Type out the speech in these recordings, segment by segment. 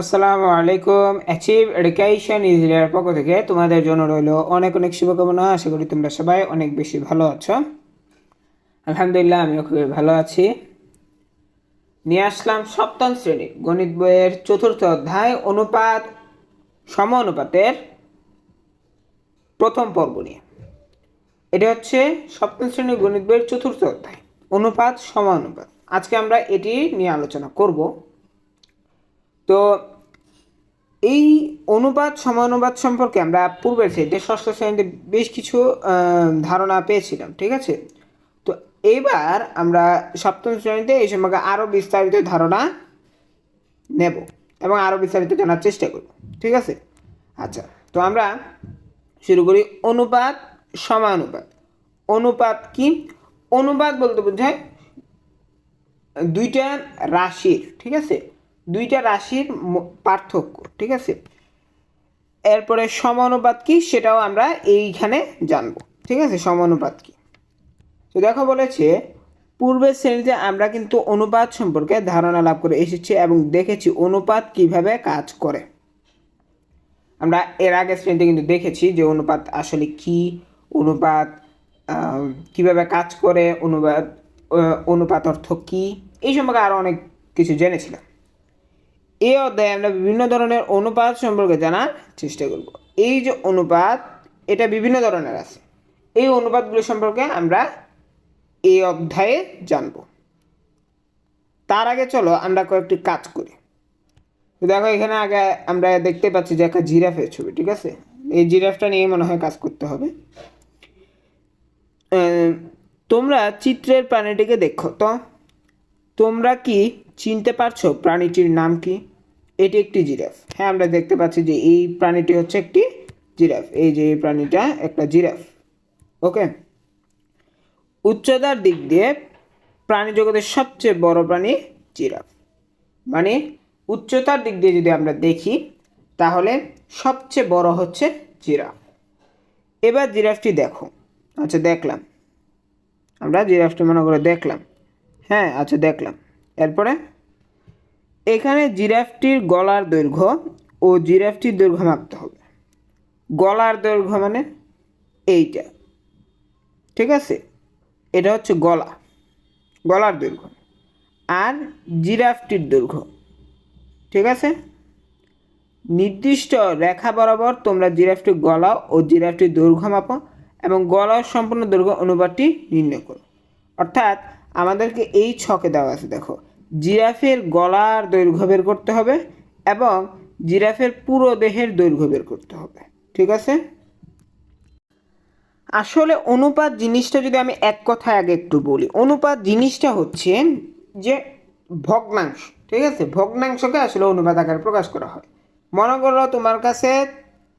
আসসালামু আলাইকুম। Achieve education ইজরায়ের পক্ষ থেকে তোমাদের জন্য রইল অনেক অনেক শুভকামনা। আশা করি তোমরা সবাই অনেক বেশি ভালো আছো। আলহামদুলিল্লাহ, আমিও খুবই ভালো আছি। নিয়ে আসলাম সপ্তম শ্রেণির গণিত বইয়ের চতুর্থ অধ্যায় অনুপাত, সম অনুপাতের প্রথম পর্ব নিয়ে। এটা হচ্ছে সপ্তম শ্রেণির গণিত বইয়ের চতুর্থ অধ্যায়, অনুপাত সমানুপাত আজকে আমরা এটি নিয়ে আলোচনা করব। তো এই অনুবাদ, সমানুবাদ সম্পর্কে আমরা পূর্বের সাইডে ষষ্ঠ শ্রেণীতে বেশ কিছু ধারণা পেয়েছিলাম, ঠিক আছে? তো এবার আমরা সপ্তম শ্রেণীতে এই সম্পর্কে আরও বিস্তারিত ধারণা নেব এবং আরও বিস্তারিত জানার চেষ্টা করব, ঠিক আছে? আচ্ছা তো আমরা শুরু করি অনুপাত সমানুপাত অনুপাত কি? অনুপাত বলতে বোঝায় দুইটা রাশির, ঠিক আছে? দুইটা রাশির পার্থক্য, ঠিক আছে? এরপরে সমানুপাত কি? সেটাও আমরা এইখানে জানব, ঠিক আছে? সমানুপাত কি? তো দেখো বলেছে, পূর্বের শ্রেণীতে আমরা কিন্তু অনুপাত সম্পর্কে ধারণা লাভ করে এসেছি এবং দেখেছি অনুপাত কীভাবে কাজ করে। আমরা এর আগে শ্রেণীতে কিন্তু দেখেছি যে অনুপাত আসলে কি, অনুপাত কীভাবে কাজ করে, অনুপাত অনুপাত অর্থ কি, এই সম্পর্কে আরও অনেক কিছু জেনেছিলাম। এই অধ্যায়ে আমরা বিভিন্ন ধরনের অনুপাত সম্পর্কে জানার চেষ্টা করব। এই যে অনুপাত, এটা বিভিন্ন ধরনের আছে। এই অনুপাতগুলো সম্পর্কে আমরা এই অধ্যায়ে জানব। তার আগে চলো আমরা কয়েকটি কাজ করি। দেখো এখানে আগে আমরা দেখতে পাচ্ছি যে একটা জিরাফের ছবি, ঠিক আছে? এই জিরাফটা নিয়ে মনে হয় কাজ করতে হবে। তোমরা চিত্রের প্রাণীটিকে দেখো তো? তোমরা কি চিনতে পারছ প্রাণীটির নাম কি? এটি একটি জিরাফ। হ্যাঁ আমরা দেখতে পাচ্ছি যে এই প্রাণীটি হচ্ছে একটি জিরাফ। এই যে এই প্রাণীটা একটা জিরাফ। ওকে? উচ্চতার দিক দিয়ে প্রাণী জগতের সবচেয়ে বড় প্রাণী জিরাফ। মানে উচ্চতার দিক দিয়ে যদি আমরা দেখি, তাহলে সবচেয়ে বড় হচ্ছে জিরাফ। এবার জিরাফটি দেখো। আচ্ছা দেখলাম। আমরা জিরাফটি মনে করে দেখলাম। হ্যাঁ আচ্ছা দেখলাম। এরপরে, এখানে জিরাফটির গলার দৈর্ঘ্য ও জিরাফটির দৈর্ঘ্য মাপতে হবে। গলার দৈর্ঘ্য মানে এইটা, ঠিক আছে? এটা হচ্ছে গলা, গলার দৈর্ঘ্য। আর জিরাফটির দৈর্ঘ্য, ঠিক আছে? নির্দিষ্ট রেখা বরাবর তোমরা জিরাফটির গলা ও জিরাফটির দৈর্ঘ্য মাপো এবং গলার সম্পূর্ণ দৈর্ঘ্য অনুপাতটি নির্ণয় করো। অর্থাৎ আমাদেরকে এই ছকে দেওয়া আছে, দেখো। জিরাফের গলার দৈর্ঘ্য বের করতে হবে এবং জিরাফের পুরো দেহের দৈর্ঘ্য বের করতে হবে। ঠিক আছে? আসলে অনুপাত জিনিসটা যদি আমি এক কথায় আগে একটু বলি, অনুপাত জিনিসটা হচ্ছে যে ভগ্নাংশ। ঠিক আছে? ভগ্নাংশকে আসলে অনুপাত আকারে প্রকাশ করা হয়। মনে করো তোমার কাছে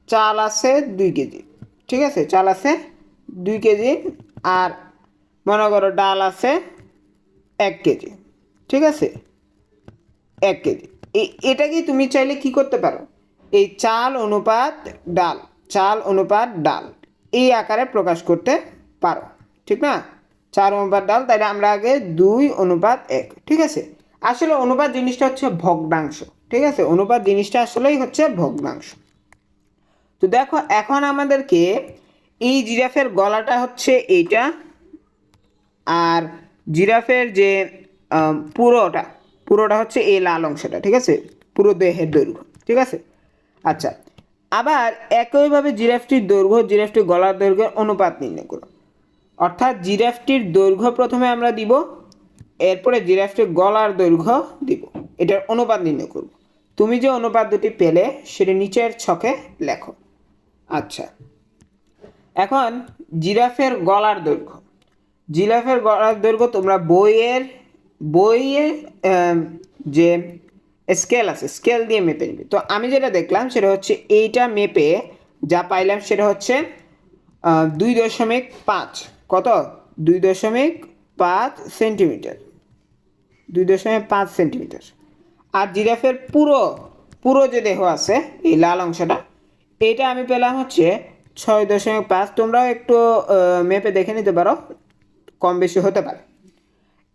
চাল আছে দুই কেজি। ঠিক আছে? চাল আছে দুই কেজি আর মনে করো ডাল আছে এক কেজি। ঠিক আছে? এক কেজি। এটাকে তুমি চাইলে কি করতে পারো? এই চাল অনুপাত ডাল, চাল অনুপাত ডাল, এই আকারে প্রকাশ করতে পারো, ঠিক না? চার অনুপাত ডাল, তাইলে আমরা আগে দুই অনুপাত এক, ঠিক আছে? আসলে অনুপাত জিনিসটা হচ্ছে ভগ্নাংশ, ঠিক আছে? অনুপাত জিনিসটা আসলেই হচ্ছে ভগ্নাংশ। তো দেখো, এখন আমাদেরকে এই জিরাফের গলাটা হচ্ছে এইটা, আর জিরাফের যে পুরোটা পুরোটা হচ্ছে এই লাল অংশটা, ঠিক আছে? পুরো দেহের দৈর্ঘ্য, ঠিক আছে? আচ্ছা আবার একইভাবে জিরাফটির দৈর্ঘ্য, জিরাফটির গলার দৈর্ঘ্যের অনুপাত নির্ণয় করো। অর্থাৎ জিরাফটির দৈর্ঘ্য প্রথমে আমরা দিব, এরপরে জিরাফটির গলার দৈর্ঘ্য দিব। এটার অনুপাত নির্ণয় করব। তুমি যে অনুপাত দুটি পেলে, সেটি নিচের ছকে লেখো। আচ্ছা এখন জিরাফের গলার দৈর্ঘ্য। জিরাফের গলার দৈর্ঘ্য তোমরা বইয়ের বইয়ে যে স্কেল আছে স্কেল দিয়ে মেপে নিবে তো আমি যেটা দেখলাম সেটা হচ্ছে এইটা মেপে যা পাইলাম সেটা হচ্ছে দুই দশমিক পাঁচ কত দুই দশমিক পাঁচ সেন্টিমিটার দুই দশমিক পাঁচ সেন্টিমিটার আর জিরাফের পুরো পুরো যে দেহ আছে এই লাল অংশটা এটা আমি পেলাম হচ্ছে ছয় দশমিক পাঁচ তোমরাও একটু মেপে দেখে নিতে পারো কম বেশি হতে পারে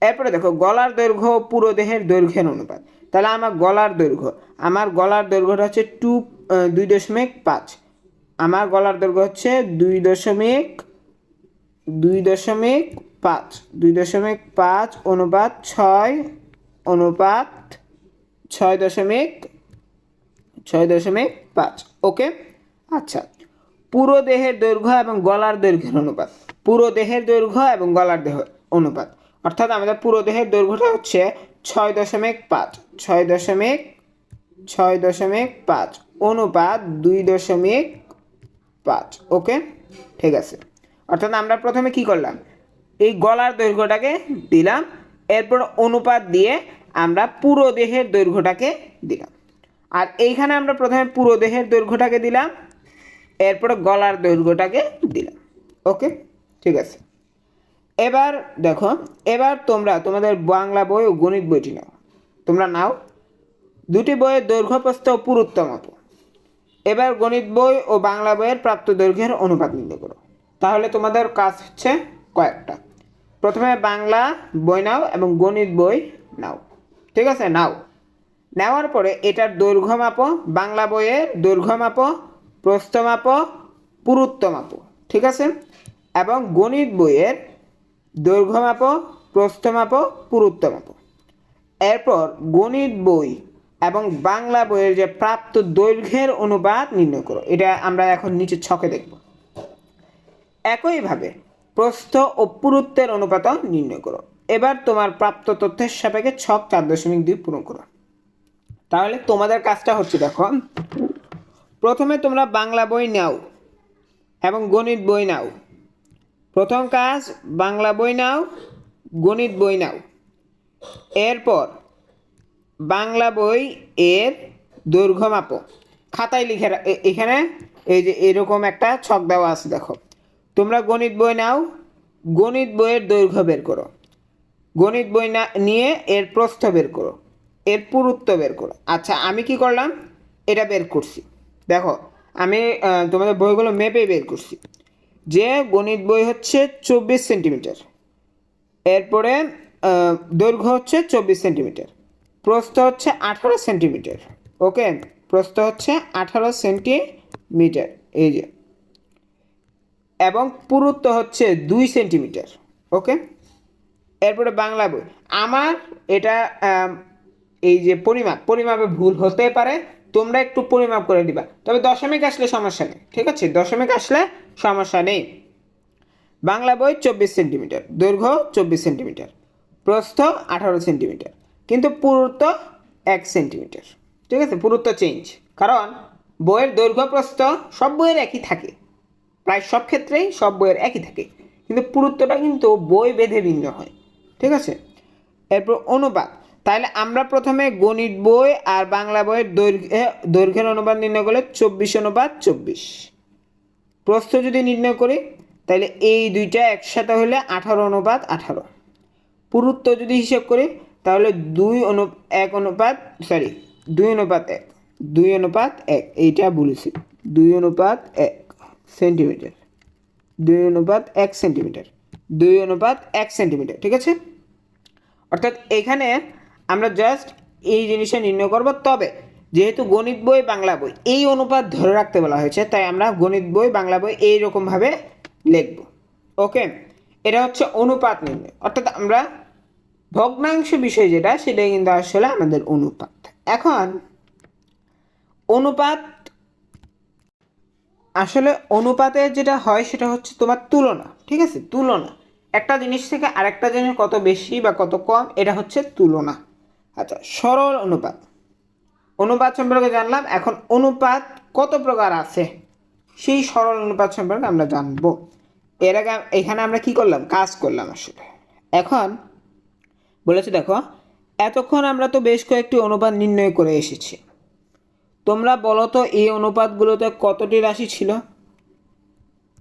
এরপরে দেখো, গলার দৈর্ঘ্য পুরো দেহের দৈর্ঘ্যের অনুপাত। তাহলে আমার গলার দৈর্ঘ্য, আমার গলার দৈর্ঘ্যটা হচ্ছে টু দুই দশমিক পাঁচ। আমার গলার দৈর্ঘ্য হচ্ছে দুই দশমিক দুই দশমিক পাঁচ। দুই দশমিক পাঁচ অনুপাত ছয় অনুপাত ছয় দশমিক ছয় দশমিক পাঁচ। ওকে? আচ্ছা। পুরো দেহের দৈর্ঘ্য এবং গলার দৈর্ঘ্যের অনুপাত। পুরো দেহের দৈর্ঘ্য এবং গলার দেহ অনুপাত। অর্থাৎ আমাদের পুরো দেহের দৈর্ঘ্যটা হচ্ছে ছয় দশমিক পাঁচ, ছয় দশমিক ছয় দশমিক পাঁচ, অনুপাত দুই দশমিক পাঁচ। ওকে? ঠিক আছে। অর্থাৎ আমরা প্রথমে কি করলাম? এই গলার দৈর্ঘ্যটাকে দিলাম, এরপর অনুপাত দিয়ে আমরা পুরো দেহের দৈর্ঘ্যটাকে দিলাম। আর এইখানে আমরা প্রথমে পুরো দেহের দৈর্ঘ্যটাকে দিলাম, এরপরে গলার দৈর্ঘ্যটাকে দিলাম। ওকে? ঠিক আছে। এবার দেখো, এবার তোমরা তোমাদের বাংলা বই ও গণিত বইটি নাও। তোমরা নাও। দুটি বইয়ের দৈর্ঘ্য প্রস্থ ও পুরুত্ব মাপো। এবার গণিত বই ও বাংলা বইয়ের প্রাপ্ত দৈর্ঘ্যের অনুপাত নির্ণয় করো। তাহলে তোমাদের কাজ হচ্ছে কয়েকটা। প্রথমে বাংলা বই নাও এবং গণিত বই নাও। ঠিক আছে? নাও। নেওয়ার পরে এটার দৈর্ঘ্য মাপো, বাংলা বইয়ের দৈর্ঘ্য মাপো, প্রস্থ মাপো, পুরুত্ব মাপো। ঠিক আছে? এবং গণিত বইয়ের দৈর্ঘ্য মাপো প্রস্থ মাপো পুরুত্ব মাপো এরপর গণিত বই এবং বাংলা বইয়ের যে প্রাপ্ত দৈর্ঘ্যের অনুবাদ নির্ণয় করো। এটা আমরা এখন নিচে ছকে দেখব। একইভাবে প্রস্থ ও পুরুত্বের অনুপাতও নির্ণয় করো। এবার তোমার প্রাপ্ত তথ্যের সাপেক্ষে ছক চার দশমিক দুই পূরণ করো। তাহলে তোমাদের কাজটা হচ্ছে দেখো, প্রথমে তোমরা বাংলা বই নাও এবং গণিত বই নাও। প্রথম কাজ, বাংলা বই নাও, গণিত বই নাও। এরপর, বাংলা বই এর দৈর্ঘ্য মাপো। খাতায় লিখে এখানে এই যে এরকম একটা ছক দেওয়া আছে, দেখো। তোমরা গণিত বই নাও, গণিত বইয়ের দৈর্ঘ্য বের করো। গণিত বই না নিয়ে এর প্রস্থ বের করো, এর পুরুত্ব বের করো। আচ্ছা আমি কি করলাম? এটা বের করছি। দেখো, আমি তোমাদের বইগুলো মেপে বের করছি। যে গণিত বই হচ্ছে চব্বিশ সেন্টিমিটার। এরপরে দৈর্ঘ্য হচ্ছে চব্বিশ সেন্টিমিটার। প্রস্থ হচ্ছে আঠারো সেন্টিমিটার। ওকে? প্রস্থ হচ্ছে আঠারো সেন্টিমিটার। এই যে। এবং পুরুত্ব হচ্ছে দুই সেন্টিমিটার। ওকে? এরপরে বাংলা বই। আমার এটা এই যে পরিমাপ, পরিমাপে ভুল হতে পারে। তোমরা একটু পরিমাপ করে দিবা। তবে দশমিক আসলে সমস্যা নেই, ঠিক আছে? দশমিক আসলে সমস্যা নেই। বাংলা বই চব্বিশ সেন্টিমিটার, দৈর্ঘ্য চব্বিশ সেন্টিমিটার, প্রস্থ আঠারো সেন্টিমিটার, কিন্তু পুরুত্ব এক সেন্টিমিটার, ঠিক আছে? পুরুত্ব চেঞ্জ কারণ বইয়ের দৈর্ঘ্য, প্রস্থ সব বইয়ের একই থাকে। প্রায় সব ক্ষেত্রেই সব বইয়ের একই থাকে, কিন্তু পুরুত্বটা কিন্তু বই বেঁধে ভিন্ন হয়, ঠিক আছে? এরপর অনুপাত তাহলে আমরা প্রথমে গণিত বই আর বাংলা বইয়ের দৈর্ঘ্যে, দৈর্ঘ্যের অনুপাত নির্ণয় করলে চব্বিশ অনুপাত চব্বিশ। প্রস্থ যদি নির্ণয় করি, তাহলে এই দুইটা একসাথে হলে আঠারো অনুপাত আঠারো। পুরুত্ব যদি হিসেব করি, তাহলে দুই অনু, এক অনুপাত সরি দুই অনুপাত এক, দুই অনুপাত এক, এইটা বলেছি, দুই অনুপাত এক সেন্টিমিটার দুই অনুপাত এক সেন্টিমিটার দুই অনুপাত এক সেন্টিমিটার ঠিক আছে? অর্থাৎ এখানে আমরা জাস্ট এই জিনিসটা নির্ণয় করব। তবে যেহেতু গণিত বই, বাংলা বই, এই অনুপাত ধরে রাখতে বলা হয়েছে, তাই আমরা গণিত বই, বাংলা বই এইরকমভাবে লিখব। ওকে? এটা হচ্ছে অনুপাত নির্ণয়। অর্থাৎ আমরা ভগ্নাংশ বিষয় যেটা, সেটাই কিন্তু আসলে আমাদের অনুপাত। এখন অনুপাত, আসলে অনুপাতের যেটা হয়, সেটা হচ্ছে তোমার তুলনা, ঠিক আছে? তুলনা। একটা জিনিস থেকে আরেকটা জিনিস কত বেশি বা কত কম, এটা হচ্ছে তুলনা। আচ্ছা সরল অনুপাত। অনুপাত সম্পর্কে জানলাম, এখন অনুপাত কত প্রকার আছে? সেই সরল অনুপাত সম্পর্কে আমরা জানব। এর আগে এখানে আমরা কি করলাম? কাজ করলাম আসলে। এখন বলেছে দেখো, এতক্ষণ আমরা তো বেশ কয়েকটি অনুপাত নির্ণয় করে এসেছি। তোমরা বলো তো, এই অনুপাতগুলোতে কতটি রাশি ছিল?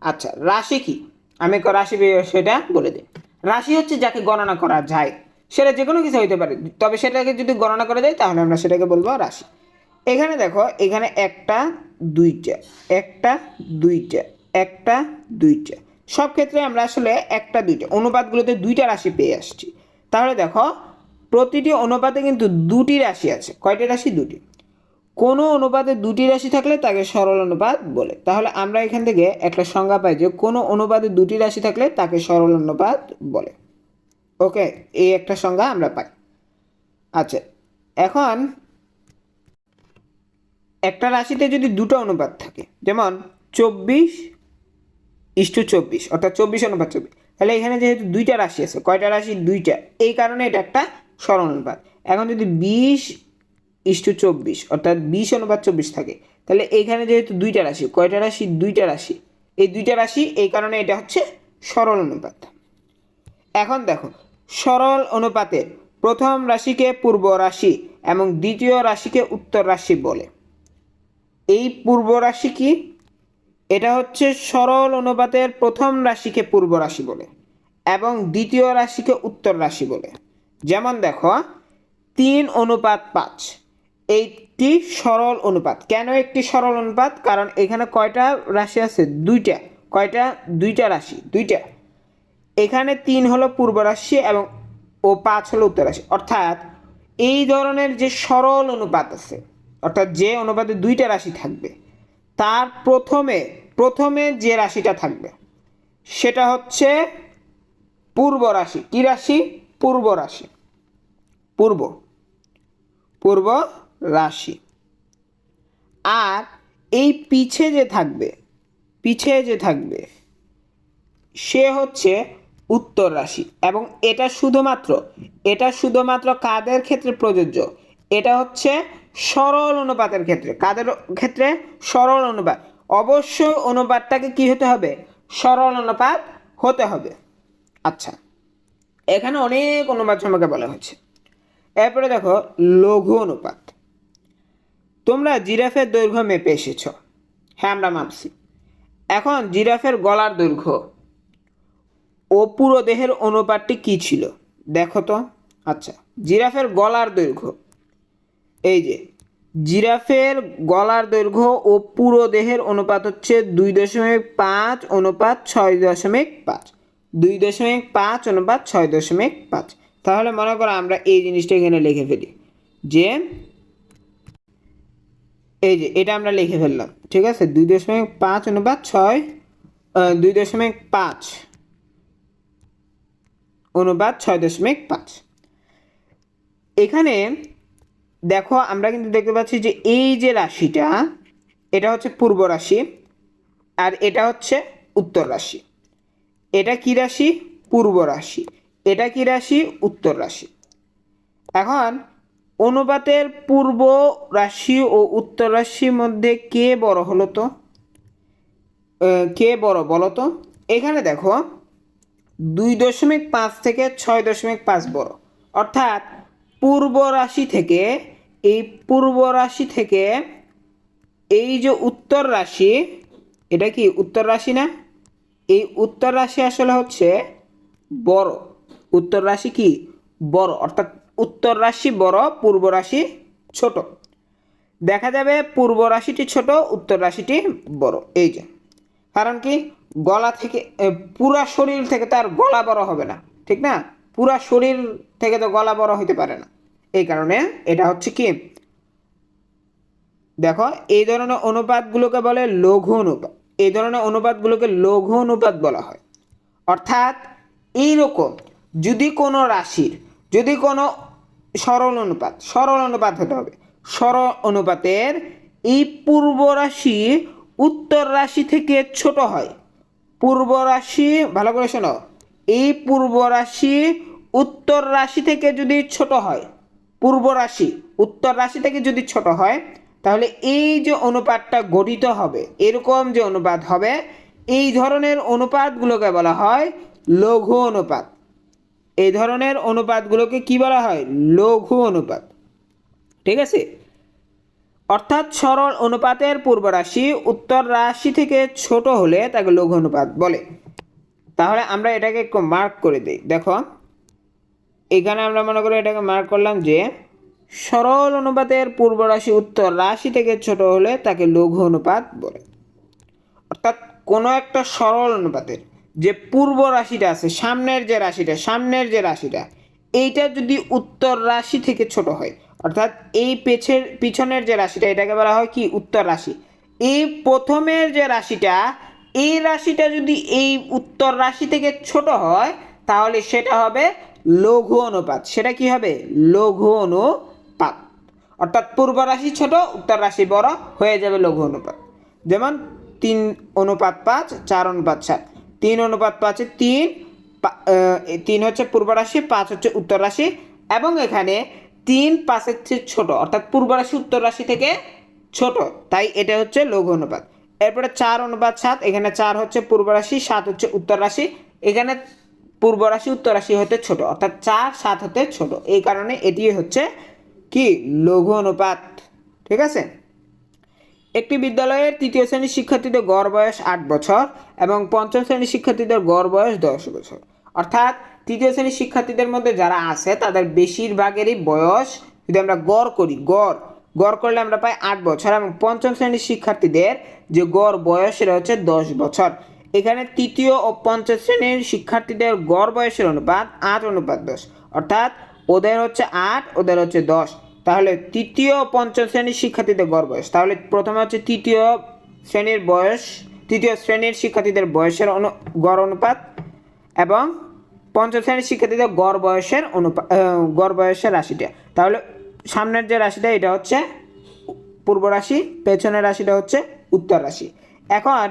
আচ্ছা রাশি কি? আমি রাশি সেটা বলে দিই। রাশি হচ্ছে যাকে গণনা করা যায়। সেটা যে কোনো কিছু হইতে পারে। তবে সেটাকে যদি গণনা করা যায়, তাহলে আমরা সেটাকে বলব রাশি। এখানে দেখো, এখানে একটা, দুইটা একটা দুইটা একটা, দুইটা। সব ক্ষেত্রে আমরা আসলে একটা, দুইটা, অনুপাতগুলোতে দুইটা রাশি পেয়ে আসছি। তাহলে দেখো, প্রতিটি অনুপাতে কিন্তু দুটি রাশি আছে। কয়টি রাশি? দুটি। কোনো অনুপাতে দুটি রাশি থাকলে তাকে সরল অনুপাত বলে। তাহলে আমরা এখান থেকে একটা সংজ্ঞা পাই যে কোনো অনুপাতে দুটি রাশি থাকলে তাকে সরল অনুপাত বলে। ওকে, এই একটা সংজ্ঞা আমরা পাই। আচ্ছা এখন একটা রাশিতে যদি দুটো অনুপাত থাকে, যেমন চব্বিশ ইস্টু চব্বিশ, অর্থাৎ চব্বিশ অনুপাত চব্বিশ, তাহলে এখানে যেহেতু দুইটা রাশি আছে, কয়টা রাশি? দুইটা। এই কারণে এটা একটা সরল অনুপাত। এখন যদি বিশ ইস্টু চব্বিশ, অর্থাৎ বিশ অনুপাত চব্বিশ থাকে, তাহলে এইখানে যেহেতু দুইটা রাশি, কয়টা রাশি? দুইটা রাশি। এই দুইটা রাশি, এই কারণে এটা হচ্ছে সরল অনুপাত। এখন দেখো সরল অনুপাতের প্রথম রাশিকে পূর্ব রাশি এবং দ্বিতীয় রাশিকে উত্তর রাশি বলে। এই পূর্ব রাশি কি? এটা হচ্ছে সরল অনুপাতের প্রথম রাশিকে পূর্ব রাশি বলে এবং দ্বিতীয় রাশিকে উত্তর রাশি বলে। যেমন দেখো, তিন অনুপাত পাঁচ। এইটি সরল অনুপাত। কেন একটি সরল অনুপাত? কারণ এখানে কয়টা রাশি আছে? দুইটা। কয়টা? দুইটা রাশি। দুইটা। এখানে তিন হলো পূর্ব রাশি এবং, ও পাঁচ হলো উত্তর রাশি অর্থাৎ এই ধরনের যে সরল অনুপাত আছে, অর্থাৎ যে অনুপাতে দুইটা রাশি থাকবে, তার প্রথমে প্রথমে যে রাশিটা থাকবে, সেটা হচ্ছে পূর্ব রাশি কি রাশি? পূর্ব রাশি পূর্ব। পূর্ব রাশি আর এই পিছে যে থাকবে, পিছে যে থাকবে, সে হচ্ছে উত্তর রাশি এবং এটা শুধুমাত্র এটা শুধুমাত্র কাদের ক্ষেত্রে প্রযোজ্য? এটা হচ্ছে সরল অনুপাতের ক্ষেত্রে। কাদের ক্ষেত্রে? সরল অনুপাত। অবশ্যই অনুপাতটাকে কি হতে হবে? সরল অনুপাত হতে হবে। আচ্ছা এখানে অনেক অনুপাত সম্পর্কে বলা হয়েছে। এরপরে দেখো, লঘু অনুপাত। তোমরা জিরাফের দৈর্ঘ্য মেপে এসেছ। হ্যাঁ আমরা মাপছি। এখন জিরাফের গলার দৈর্ঘ্য। ও পুরো দেহের অনুপাতটি কী ছিল? দেখো তো। আচ্ছা জিরাফের গলার দৈর্ঘ্য। এই যে, জিরাফের গলার দৈর্ঘ্য ও পুরো দেহের অনুপাত হচ্ছে দুই দশমিক পাঁচ অনুপাত ছয় দশমিক পাঁচ। দুই দশমিক পাঁচ অনুপাত ছয় দশমিক পাঁচ। তাহলে মনে করো আমরা এই জিনিসটা এখানে লিখে ফেলি। যে, এই যে, এটা আমরা লিখে ফেললাম, ঠিক আছে? দুই দশমিক পাঁচ অনুপাত ছয় দুই দশমিক পাঁচ। অনুপাত ছয় দশমিক পাঁচ। এখানে দেখো আমরা কিন্তু দেখতে পাচ্ছি যে এই যে রাশিটা, এটা হচ্ছে পূর্ব রাশি আর এটা হচ্ছে উত্তর রাশি। এটা কি রাশি? পূর্ব রাশি। এটা কি রাশি? উত্তর রাশি। এখন অনুপাতের পূর্ব রাশি ও উত্তর রাশির মধ্যে কে বড় হলো তো? কে বড় বলো তো? এখানে দেখো দুই দশমিক পাঁচ থেকে ছয় দশমিক পাঁচ বড় অর্থাৎ পূর্ব রাশি থেকে এই পূর্ব রাশি থেকে এই যে উত্তর রাশি, এটা কি উত্তর রাশি না? এই উত্তর রাশি আসলে হচ্ছে বড়। উত্তর রাশি কি? বড়। অর্থাৎ উত্তর রাশি বড়, পূর্ব রাশি ছোট। দেখা যাবে পূর্ব রাশিটি ছোট, উত্তর রাশিটি বড়। এই যে। কারণ কি? গলা থেকে পুরা শরীর থেকে তার গলা বড় হবে না, ঠিক না? পুরা শরীর থেকে তো গলা বড় হইতে পারে না। এই কারণে এটা হচ্ছে কি? দেখো, এই ধরনের অনুপাতগুলোকে বলে লঘু অনুপাত। এই ধরনের অনুপাতগুলোকে লঘু অনুপাত বলা হয়। অর্থাৎ এইরকম যদি কোনো রাশির, যদি কোনো সরল অনুপাত সরল অনুপাত হতে হবে। সরল অনুপাতের এই পূর্ব রাশি উত্তর রাশি থেকে ছোট হয়। পূর্ব রাশি ভালো করে শোনো। এই পূর্ব রাশি উত্তর রাশি থেকে যদি ছোট হয় পূর্ব রাশি উত্তর রাশি থেকে যদি ছোট হয়, তাহলে এই যে অনুপাতটা গঠিত হবে, এরকম যে অনুপাত হবে, এই ধরনের অনুপাতগুলোকে বলা হয় লঘু অনুপাত। এই ধরনের অনুপাতগুলোকে কি বলা হয়? লঘু অনুপাত। ঠিক আছে? অর্থাৎ সরল অনুপাতের পূর্ব রাশি উত্তর রাশি থেকে ছোট হলে তাকে লঘু অনুপাত বলে। তাহলে আমরা এটাকে একটু মার্ক করে দিই। দেখো, এখানে আমরা মনে করি এটাকে মার্ক করলাম যে সরল অনুপাতের পূর্ব রাশি উত্তর রাশি থেকে ছোট হলে তাকে লঘু অনুপাত বলে। অর্থাৎ কোনো একটা সরল অনুপাতের যে পূর্ব রাশিটা আছে, সামনের যে রাশিটা, সামনের যে রাশিটা, এইটা যদি উত্তর রাশি থেকে ছোট হয় অর্থাৎ এই পেছের পিছনের যে রাশিটা, এটাকে বলা হয় কি? উত্তর রাশি। এই প্রথমের যে রাশিটা, এই রাশিটা যদি এই উত্তর রাশি থেকে ছোট হয়, তাহলে সেটা হবে লঘু অনুপাত। সেটা কি হবে? লঘু অনুপাত। অর্থাৎ পূর্ব রাশি ছোট, উত্তর রাশি বড়, হয়ে যাবে লঘু অনুপাত। যেমন তিন অনুপাত পাঁচ, চার অনুপাত সাত। তিন অনুপাত পাঁচে তিন তিন হচ্ছে পূর্ব রাশি, পাঁচ হচ্ছে উত্তর রাশি। এবং এখানে তিন পাঁচের চেয়ে ছোট, অর্থাৎ পূর্ব রাশি, উত্তর রাশি থেকে ছোট। তাই এটা হচ্ছে লঘু অনুপাত। এরপরে চার অনুপাত সাত, এখানে চার হচ্ছে পূর্ব রাশি, সাত হচ্ছে উত্তর রাশি। এখানে পূর্ব রাশি, উত্তর রাশি হতে ছোট, অর্থাৎ চার সাত হতে ছোট। এই কারণে এটি হচ্ছে কি? লঘু অনুপাত। ঠিক আছে? একটি বিদ্যালয়ের তৃতীয় শ্রেণির শিক্ষার্থীদের গড় বয়স আট বছর এবং পঞ্চম শ্রেণির শিক্ষার্থীদের গড় বয়স দশ বছর। অর্থাৎ তৃতীয় শ্রেণির শিক্ষার্থীদের মধ্যে যারা আছে, তাদের বেশিরভাগেরই বয়স যদি আমরা গড় করি, গড় গড় করলে আমরা পাই আট বছর এবং পঞ্চম শ্রেণির শিক্ষার্থীদের যে গড় বয়স সেটা হচ্ছে দশ বছর। এখানে তৃতীয় ও পঞ্চম শ্রেণির শিক্ষার্থীদের গড় বয়সের অনুপাত আট, অনুপাত দশ। অর্থাৎ ওদের হচ্ছে আট, ওদের হচ্ছে দশ। তাহলে তৃতীয় ও পঞ্চম শ্রেণির শিক্ষার্থীদের গড় বয়স। তাহলে প্রথমে হচ্ছে তৃতীয় শ্রেণির বয়স, তৃতীয় শ্রেণির শিক্ষার্থীদের বয়সের অনু, গড় অনুপাত এবং পঞ্চম শ্রেণির শিক্ষার্থীদের গড় বয়সের অনুপাত গড় বয়সের রাশিটা। তাহলে সামনের যে রাশিটা, এটা হচ্ছে পূর্ব রাশি, পেছনের রাশিটা হচ্ছে উত্তর রাশি। এখন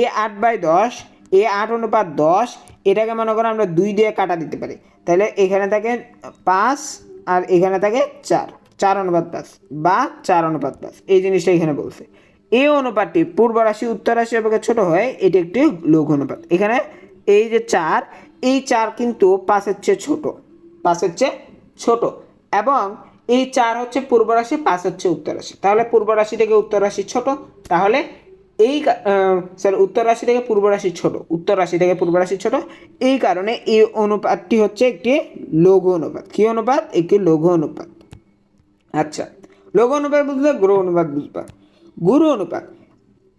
এ আট বাই দশ, এ আট অনুপাত দশ, এটাকে মনে করো আমরা দুই দিয়ে কাটা দিতে পারি। তাহলে এখানে থাকে পাঁচ আর এখানে থাকে চার। চার অনুপাত পাঁচ বা চার অনুপাত পাঁচ। এই জিনিসটা এখানে বলছে। এই অনুপাতটি পূর্ব রাশি, উত্তর রাশি অপেক্ষা ছোট হয়, এটি একটি লঘু অনুপাত। এখানে এই যে চার এই চার কিন্তু পাঁচের চেয়ে ছোট, পাঁচের চেয়ে ছোট। এবং এই চার হচ্ছে পূর্ব রাশি পাঁচ হচ্ছে উত্তর রাশি। তাহলে পূর্ব রাশি থেকে উত্তর রাশি ছোট, তাহলে এই স্যার উত্তর রাশি থেকে পূর্ব রাশি ছোট, উত্তর রাশি থেকে পূর্ব রাশি ছোট। এই কারণে এই অনুপাতটি হচ্ছে একটি লঘু অনুপাত। কী অনুপাত? একটি লঘু অনুপাত। আচ্ছা লঘু অনুপাত বুঝলে গুরু অনুপাত বুঝবা। গুরু অনুপাত।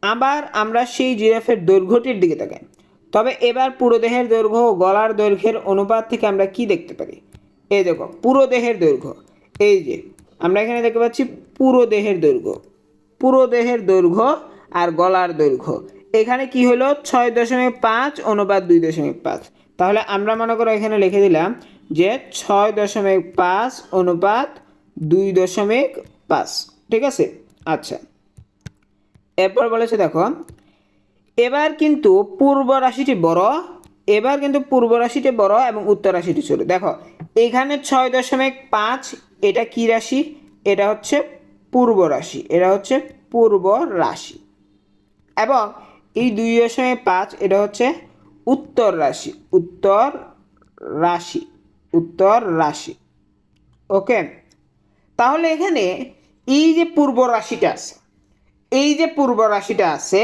আবার আমরা সেই জিরাফের দৈর্ঘ্যটির দিকে তাকাই। তবে এবার পুরো দেহের দৈর্ঘ্য ও গলার দৈর্ঘ্যের অনুপাত থেকে আমরা কি দেখতে পারি? এই দেখো, পুরো দেহের দৈর্ঘ্য। এই যে, আমরা এখানে দেখতে পাচ্ছি পুরো দেহের দৈর্ঘ্য। পুরো দেহের দৈর্ঘ্য আর গলার দৈর্ঘ্য। এখানে কি হলো? ছয় দশমিক পাঁচ অনুপাত দুই দশমিক পাঁচ। তাহলে আমরা মনে করো এখানে লিখে দিলাম যে ছয় দশমিক পাঁচ অনুপাত দুই দশমিক পাঁচ। ঠিক আছে? আচ্ছা। এরপর বলেছে দেখো এবার কিন্তু পূর্ব রাশিটি বড়, এবার কিন্তু পূর্ব রাশিটি বড় এবং উত্তর রাশিটি ছোট। দেখো, এখানে ছয় দশমিক পাঁচ, এটা কি রাশি? এটা হচ্ছে পূর্ব রাশি, এটা হচ্ছে পূর্ব রাশি। এবং এই দুই দশমিক পাঁচ, এটা হচ্ছে উত্তর রাশি উত্তর রাশি উত্তর রাশি। ওকে? তাহলে এখানে এই যে পূর্ব রাশিটা আছে, এই যে পূর্ব রাশিটা আছে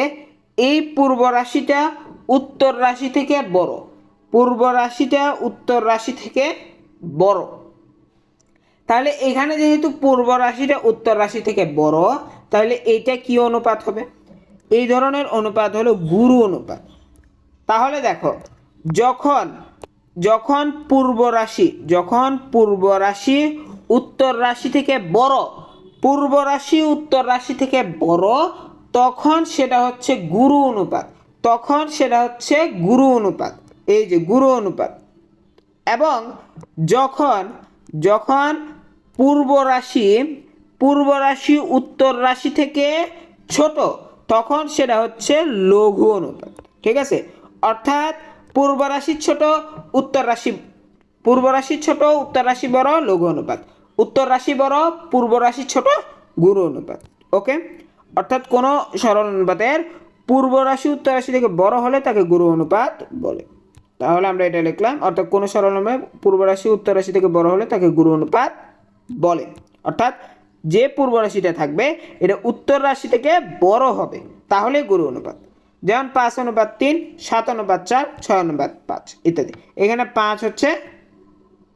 এই পূর্ব রাশিটা উত্তর রাশি থেকে বড়। পূর্ব রাশিটা উত্তর রাশি থেকে বড়। তাহলে এখানে যেহেতু পূর্ব রাশিটা উত্তর রাশি থেকে বড়, তাহলে এইটা কি অনুপাত হবে? এই ধরনের অনুপাত হলো গুরু অনুপাত। তাহলে দেখো, যখন যখন পূর্ব রাশি, যখন পূর্ব রাশি উত্তর রাশি থেকে বড়, পূর্ব রাশি উত্তর রাশি থেকে বড় তখন সেটা হচ্ছে গুরু অনুপাত। তখন সেটা হচ্ছে গুরু অনুপাত। এই যে গুরু অনুপাত। এবং যখন যখন পূর্ব রাশি পূর্ব রাশি উত্তর রাশি থেকে ছোট, তখন সেটা হচ্ছে লঘু অনুপাত। ঠিক আছে? অর্থাৎ পূর্ব রাশি ছোট, উত্তর রাশি, পূর্ব রাশি ছোট, উত্তর রাশি বড়, লঘু অনুপাত। উত্তর রাশি বড়, পূর্ব রাশি ছোট, গুরু অনুপাত। ওকে? অর্থাৎ কোনো সরল অনুপাতের পূর্ব রাশি উত্তর রাশি থেকে বড় হলে তাকে গুরু অনুপাত বলে। তাহলে আমরা এটা লিখলাম, অর্থাৎ কোনো সরল পূর্ব রাশি উত্তর রাশি থেকে বড় হলে তাকে গুরু অনুপাত বলে। অর্থাৎ যে পূর্ব রাশিটা থাকবে, এটা উত্তর রাশি থেকে বড় হবে, তাহলে গুরু অনুপাত। যেমন পাঁচ অনুপাত তিন, সাত অনুপাত চার, ছয় অনুপাত পাঁচ, ইত্যাদি। এখানে পাঁচ হচ্ছে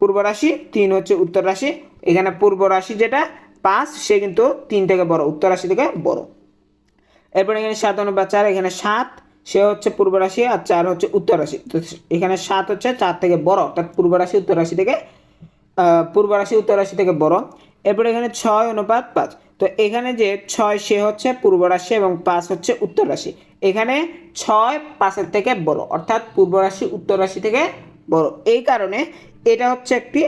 পূর্ব রাশি তিন হচ্ছে উত্তর রাশি। এখানে পূর্ব রাশি যেটা পাঁচ, সে কিন্তু তিন থেকে বড়, উত্তর রাশি থেকে বড়। এরপর এখানে সাত অনুপাত চার, এখানে সাত, সে হচ্ছে পূর্ব রাশি আর চার হচ্ছে উত্তর রাশি। তো এখানে সাত হচ্ছে চার থেকে বড়, অর্থাৎ পূর্ব রাশি, উত্তর রাশি থেকে পূর্ব রাশি, উত্তর রাশি থেকে বড়। এরপরে এখানে ছয় অনুপাত পাঁচ, তো এখানে যে ছয়, সে হচ্ছে পূর্ব রাশি এবং পাঁচ হচ্ছে উত্তর রাশি। এখানে ছয় পাঁচের থেকে বড়, অর্থাৎ পূর্ব রাশি, উত্তর রাশি থেকে বড়। এই কারণে এটা হচ্ছে একটি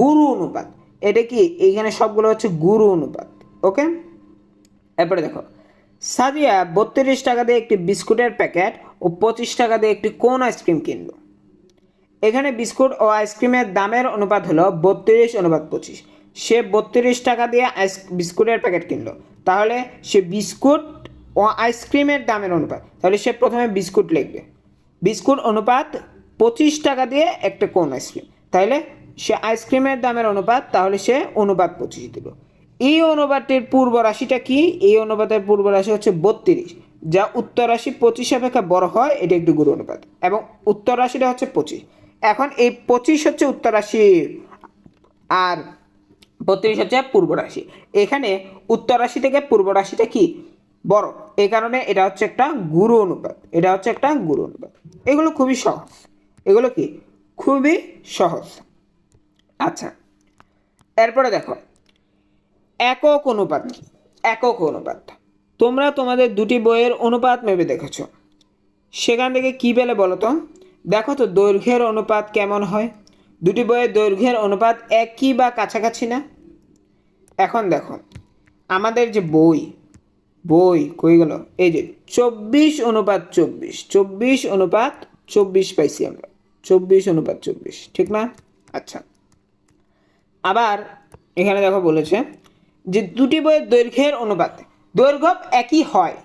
গুরু অনুপাত। এটা কি? এইখানে সবগুলো হচ্ছে গুরু অনুপাত, ওকে? এরপরে দেখো, সাদিয়া বত্রিশ টাকা দিয়ে একটি বিস্কুটের প্যাকেট ও পঁচিশ টাকা দিয়ে একটি কোন আইসক্রিম কিনলো? এখানে বিস্কুট ও আইসক্রিমের দামের অনুপাত হলো বত্রিশ অনুপাত পঁচিশ। সে বত্রিশ টাকা দিয়ে আইস বিস্কুটের প্যাকেট কিনলো। তাহলে সে বিস্কুট ও আইসক্রিমের দামের অনুপাত, তাহলে সে প্রথমে বিস্কুট লিখবে। বিস্কুট অনুপাত পঁচিশ টাকা দিয়ে একটা কোন আইসক্রিম তাহলে সে আইসক্রিমের দামের অনুপাত, তাহলে সে অনুপাত পঁচিশ দিল। এই অনুপাতটির পূর্ব রাশিটা কি? এই অনুপাতের পূর্ব রাশি হচ্ছে বত্রিশ, যা উত্তর রাশি পঁচিশ অপেক্ষা বড় হয়, এটা একটি গুরু অনুপাত। এবং উত্তর রাশিটা হচ্ছে পঁচিশ। এখন এই পঁচিশ হচ্ছে উত্তর রাশি, আর বত্রিশ হচ্ছে পূর্ব রাশি। এখানে উত্তর রাশি থেকে পূর্ব রাশিটা কি? বড়। এই কারণে এটা হচ্ছে একটা গুরু অনুপাত। এটা হচ্ছে একটা গুরু অনুপাত। এগুলো খুবই সহজ। এগুলো কি? খুবই সহজ। আচ্ছা এরপরে দেখো, একক অনুপাত কি? একক অনুপাত। তোমরা তোমাদের দুটি বইয়ের অনুপাত মেপে দেখেছ। সেখান থেকে কী পেলে বলো তো? দেখো তো দৈর্ঘ্যের অনুপাত কেমন হয়? দুটি বইয়ের দৈর্ঘ্যের অনুপাত একই বা কাছাকাছি না? এখন দেখো, আমাদের যে বই বই কই গেল? এই যে চব্বিশ অনুপাত চব্বিশ চব্বিশ অনুপাত চব্বিশ পাইছি আমরা। চব্বিশ অনুপাত চব্বিশ, ঠিক না? আচ্ছা আবার এখানে দেখো বলেছে যে দুটি বইয়ের দৈর্ঘ্যের অনুপাত, দৈর্ঘ্য একই হয়,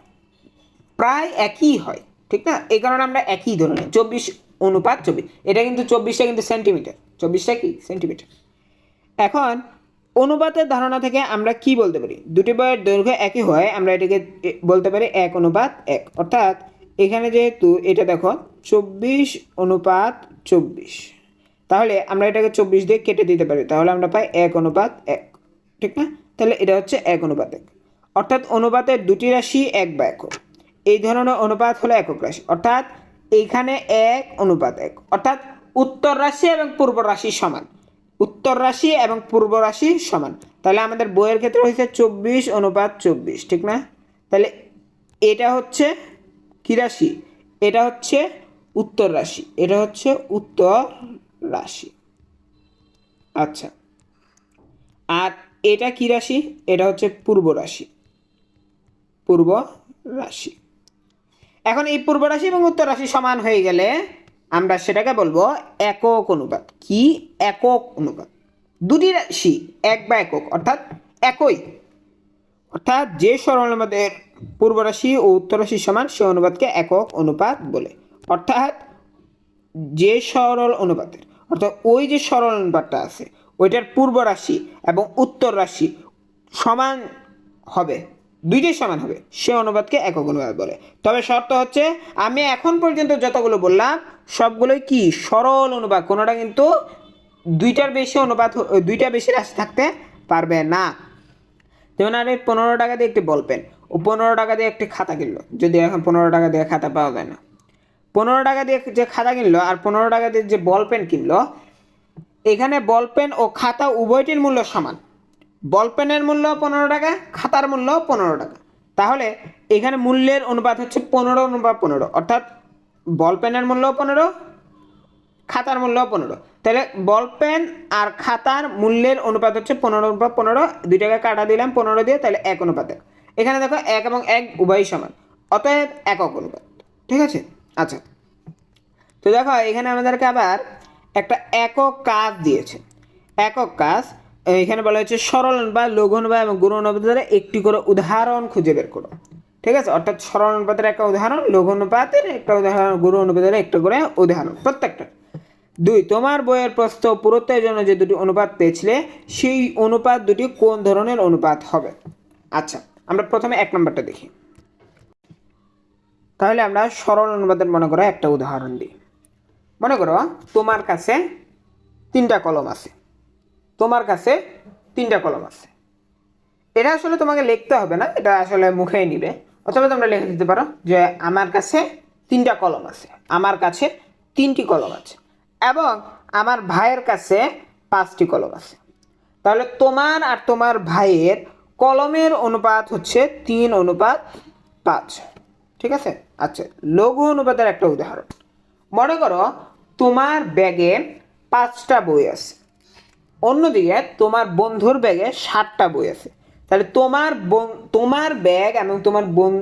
প্রায় একই হয়, ঠিক না? এই কারণে আমরা একই ধরে নিই, চব্বিশ অনুপাত চব্বিশ। এটা কিন্তু চব্বিশটা কিন্তু সেন্টিমিটার চব্বিশটা কি? সেন্টিমিটার এখন অনুপাতের ধারণা থেকে আমরা কি বলতে পারি? দুটি বইয়ের দৈর্ঘ্য একই হয়, আমরা এটাকে বলতে পারি এক অনুপাত এক। অর্থাৎ এখানে যেহেতু এটা দেখো, চব্বিশ অনুপাত চব্বিশ। তাহলে আমরা এটাকে চব্বিশ দিয়ে কেটে দিতে পারি। তাহলে আমরা পাই এক অনুপাত এক। ঠিক না? তাহলে এটা হচ্ছে এক অনুপাত এক। অর্থাৎ অনুপাতের দুটি রাশি এক বা একক। এই ধরনের অনুপাত হলো একক রাশি। অর্থাৎ এইখানে এক অনুপাত এক। অর্থাৎ উত্তর রাশি এবং পূর্ব রাশি সমান। উত্তর রাশি এবং পূর্ব রাশি সমান। তাহলে আমাদের বইয়ের ক্ষেত্রে হয়েছে চব্বিশ অনুপাত চব্বিশ। ঠিক না? তাহলে এটা হচ্ছে কী রাশি? এটা হচ্ছে উত্তর রাশি। এটা হচ্ছে উত্তর রাশি। আচ্ছা। আর এটা কি রাশি? এটা হচ্ছে পূর্ব রাশি। পূর্ব রাশি। এখন এই পূর্ব রাশি এবং উত্তর রাশি সমান হয়ে গেলে আমরা সেটাকে বলব একক অনুপাত। কি? একক অনুপাত। দুটি রাশি এক বা একক, অর্থাৎ একই। অর্থাৎ যে সরল অনুপাতের পূর্ব রাশি ও উত্তর রাশি সমান, সে অনুপাতকে একক অনুপাত বলে। অর্থাৎ যে সরল অনুপাতের অর্থাৎ ওই যে সরল অনুপাতটা আছে, ওইটার পূর্ব রাশি এবং উত্তর রাশি সমান হবে, দুইটাই সমান হবে, সে অনুপাতকে একক অনুপাত বলে। তবে শর্ত হচ্ছে, আমি এখন পর্যন্ত যতগুলো বললাম, সবগুলোই কি সরল অনুপাত, কোনোটা কিন্তু দুইটার বেশি হ- দুইটা বেশি রাশি থাকতে পারবে না। যেমন আর পনেরো টাকা দিয়ে একটি বল পেন ও পনেরো টাকা দিয়ে একটি খাতা কিনলো, যদি এখন পনেরো টাকা দিয়ে খাতা পাওয়া যায় না। পনেরো টাকা দিয়ে যে খাতা কিনলো আর পনেরো টাকা দিয়ে যে বল পেন কিনলো, এখানে বল পেন ও খাতা উভয়টির মূল্য সমান। বল পেনের মূল্য পনেরো টাকা, খাতার মূল্য পনেরো টাকা। তাহলে এখানে মূল্যের অনুপাত হচ্ছে পনেরো অনুপাত পনেরো। অর্থাৎ বল পেনের মূল্য পনেরো, খাতার মূল্য পনেরো। তাহলে বল পেন আর খাতার মূল্যের অনুপাত হচ্ছে পনেরো অনুপাত পনেরো। দুই টাকা কাটা দিলাম পনেরো দিয়ে, তাহলে এক অনুপাত। এখানে দেখো এক এবং এক উভয়ই সমান। অতএব একক অনুপাত। ঠিক আছে? আচ্ছা। তো দেখো, এখানে আমাদেরকে আবার একটা একক কাজ দিয়েছে। একক কাজ, এখানে বলা হচ্ছে সরল বা লঘু বা এবং গুণ অনুপাতের একটি করে উদাহরণ খুঁজে বের করো। ঠিক আছে? অর্থাৎ সরল অনুপাতের একটা উদাহরণ লঘু অনুপাতের একটা উদাহরণ গুরু অনুপাতের একটা করে উদাহরণ, প্রত্যেকটা। দুই, তোমার বইয়ের প্রস্থ পুরুত্বের জন্য যে দুটি অনুপাত পেয়েছিলে, সেই অনুপাত দুটি কোন ধরনের অনুপাত হবে? আচ্ছা আমরা প্রথমে এক নম্বরটা দেখি। তাহলে আমরা সরল অনুপাতের মনে করো একটা উদাহরণ দিই। মনে করো তোমার কাছে তিনটা কলম আছে। তোমার কাছে তিনটা কলম আছে। এটা আসলে তোমাকে লিখতে হবে না, এটা আসলে মুখেই নিবে। অথবা তোমরা লিখে দিতে পারো যে আমার কাছে তিনটা কলম আছে, আমার কাছে তিনটি কলম আছে এবং আমার ভাইয়ের কাছে পাঁচটি কলম আছে। তাহলে তোমার আর তোমার ভাইয়ের কলমের অনুপাত হচ্ছে তিন অনুপাত পাঁচ। ঠিক আছে? আচ্ছা লঘু অনুপাতের একটা উদাহরণ। মনে করো, তোমার ব্যাগে পাঁচটা বই আছে। অন্যদিকে, তোমার বন্ধুর ব্যাগে ষাটটা বই আছে। তাহলে তোমার তোমার ব্যাগ এবং তোমার বন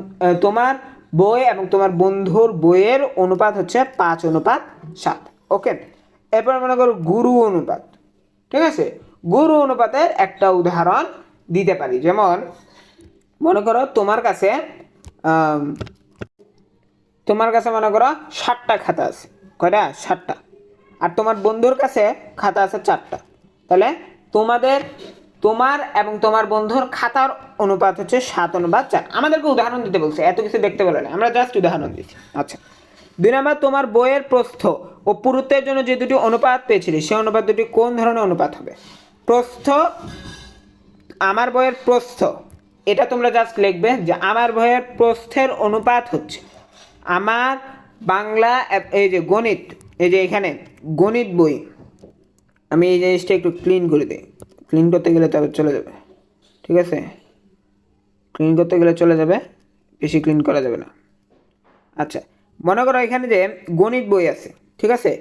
তোমার বই এবং তোমার বন্ধুর বইয়ের অনুপাত হচ্ছে পাঁচ অনুপাত সাত। ওকে? এরপর মনে করো, গুরু অনুপাত। ঠিক আছে? গুরু অনুপাতের একটা উদাহরণ দিতে পারি। যেমন, মনে করো, তোমার কাছে তোমার কাছে মনে করো ষাটটা খাতা আছে। কয়টা? ষাটটা আর তোমার বন্ধুর কাছে খাতা আছে চারটা। তাহলে তোমাদের, তোমার এবং তোমার বন্ধুর খাতার অনুপাত হচ্ছে সাত অনুপাত চার। আমাদেরকে উদাহরণ দিতে বলছে, এত কিছু দেখতে বলে না। আমরা জাস্ট উদাহরণ দিচ্ছি। আচ্ছা। দুই নম্বর, তোমার বইয়ের প্রস্থ ও পুরুত্বের জন্য যে দুটি অনুপাত পেয়েছিলি, সেই অনুপাত দুটি কোন ধরনের অনুপাত হবে? প্রস্থ, আমার বইয়ের প্রস্থ। এটা তোমরা জাস্ট লিখবে যে আমার বইয়ের প্রস্থের অনুপাত হচ্ছে আমার বাংলা এই যে গণিত, এই যে এখানে গণিত বই, আমি এই জিনিসটা একটু ক্লিন করে দিই। ক্লিন করতে গেলে তবে চলে যাবে, ঠিক আছে? ক্লিন করতে গেলে চলে যাবে, বেশি ক্লিন করা যাবে না। আচ্ছা মনে করো এখানে যে গণিত বই আছে, ঠিক আছে?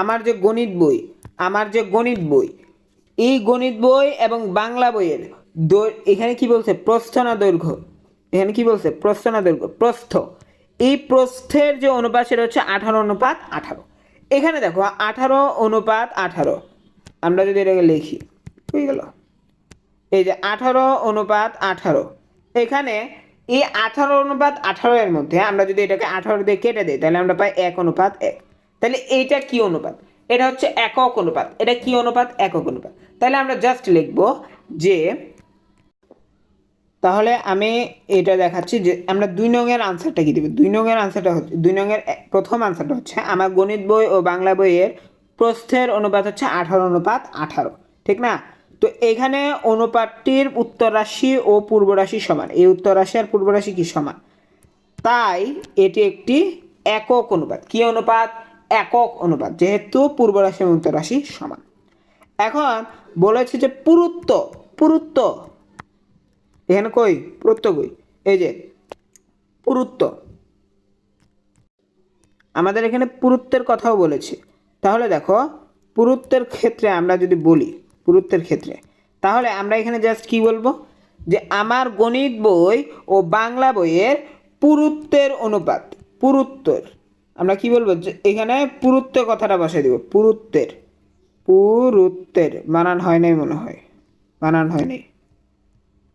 আমার যে গণিত বই, আমার যে গণিত বই, এই গণিত বই এবং বাংলা বইয়ের এখানে কি বলছে? প্রস্থ না দৈর্ঘ্য? এখানে কি বলছে? প্রস্থ না দৈর্ঘ্য? প্রস্থ। এই প্রস্থের যে অনুপাত সেটা হচ্ছে আঠারো অনুপাত আঠারো। এখানে দেখো, আঠারো অনুপাত আঠারো। আমরা যদি এটাকে লিখি, হয়ে গেল। এই যে আঠারো অনুপাত আঠারো। এখানে এই আঠারো অনুপাত আঠারো এর মধ্যে আমরা যদি এটাকে আঠারো দিয়ে কেটে দিই, তাহলে আমরা পাই এক অনুপাত এক। তাহলে এইটা কি অনুপাত? এটা হচ্ছে একক অনুপাত। এটা কি অনুপাত? একক অনুপাত। তাহলে আমরা জাস্ট লিখব যে তাহলে আমি এটা দেখাচ্ছি যে আমরা দুই নঙের আনসারটা কি দেবো? দুই নঙের আনসারটা হচ্ছে, দুই নঙের প্রথম আনসারটা হচ্ছে, আমার গণিত বই ও বাংলা বইয়ের প্রস্থের অনুপাত হচ্ছে আঠারো অনুপাত আঠারো, ঠিক না? তো এখানে অনুপাতটির উত্তর রাশি ও পূর্ব রাশি সমান, এই উত্তর রাশি আর পূর্ব রাশি কি সমান? তাই এটি একটি একক অনুপাত, কি অনুপাত? একক অনুপাত, যেহেতু পূর্ব রাশি এবং উত্তর রাশি সমান। এখন বলেছে যে পুরুত্ব পুরুত্ব এখানে কই? পুরুত্ব কই? এই যে, পুরুত্ব। আমাদের এখানে পুরুত্বের কথাও বলেছে। তাহলে দেখো, পুরুত্বের ক্ষেত্রে আমরা যদি বলি, পুরুত্বের ক্ষেত্রে, তাহলে আমরা এখানে জাস্ট কি বলব? যে আমার গণিত বই ও বাংলা বইয়ের পুরুত্বের অনুপাত, পুরুত্বের। আমরা কি বলব? যে এখানে পুরুত্বের কথাটা বসাই দেব, পুরুত্বের। পুরুত্বের। বানান হয় নাই মনে হয়। বানান হয় নাই।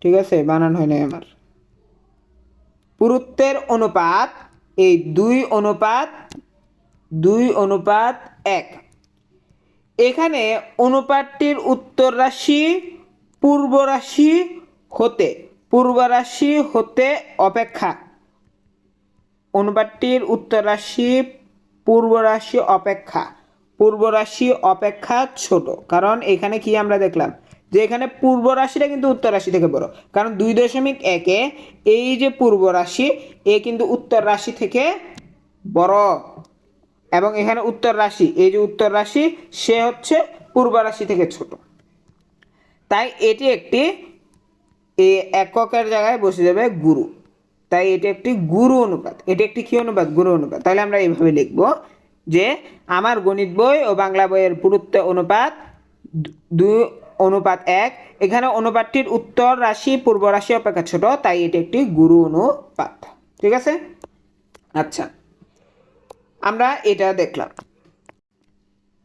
ঠিক আছে? বানান হয় নাই আমার। পুরুত্বের অনুপাত, এই দুই অনুপাত দুই অনুপাত এক। এখানে অনুপাতটির উত্তর রাশি পূর্ব রাশি হতে, পূর্ব রাশি হতে অপেক্ষা। অনুপাতটির উত্তর রাশি পূর্ব রাশি অপেক্ষা। পূর্ব রাশি অপেক্ষা ছোট। কারণ এখানে কি আমরা দেখলাম? যে এখানে পূর্ব রাশিটা কিন্তু উত্তর রাশি থেকে বড়। কারণ দুই দশমিক একে এই যে পূর্ব রাশি, এ কিন্তু উত্তর রাশি থেকে বড়। এবং এখানে উত্তর রাশি, এই যে উত্তর রাশি, সে হচ্ছে পূর্ব রাশি থেকে ছোট। তাই এটি একটি এই এককের জায়গায় বসে যাবে গুরু। তাই এটি একটি গুরু অনুপাত। এটি একটি কি অনুপাত? গুরু অনুপাত। তাহলে আমরা এইভাবে লিখব যে, আমার গণিত বই ও বাংলা বইয়ের পুরুত্ব অনুপাত অনুপাত এক। এখানে অনুপাতটির উত্তর রাশি পূর্ব রাশি অপেক্ষা ছোট, তাই এটি একটি গুরু অনুপাত। ঠিক আছে? আচ্ছা। আমরা এটা দেখলাম।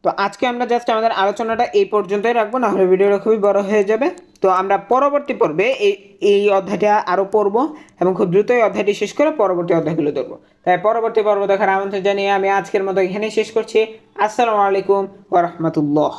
তো আজকে আমরা জাস্ট আমাদের আলোচনাটা এই পর্যন্তই রাখব, না হলে ভিডিওটা খুবই বড় হয়ে যাবে। তো আমরা পরবর্তী পর্বে এই এই অধ্যায়টা আরও পড়ব এবং খুব দ্রুত এই অধ্যায়টি শেষ করে পরবর্তী অধ্যায়গুলো ধরবো তাই পরবর্তী পর্ব দেখার আমন্ত্রণ জানিয়ে আমি আজকের মতো এখানেই শেষ করছি। আসসালামু আলাইকুম ওরহমতুল্লাহ